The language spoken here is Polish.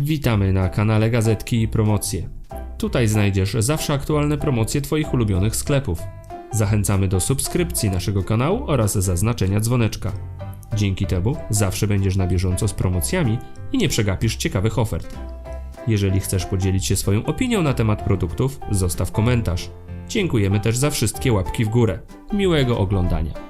Witamy na kanale Gazetki i Promocje. Tutaj znajdziesz zawsze aktualne promocje Twoich ulubionych sklepów. Zachęcamy do subskrypcji naszego kanału oraz zaznaczenia dzwoneczka. Dzięki temu zawsze będziesz na bieżąco z promocjami i nie przegapisz ciekawych ofert. Jeżeli chcesz podzielić się swoją opinią na temat produktów, zostaw komentarz. Dziękujemy też za wszystkie łapki w górę. Miłego oglądania.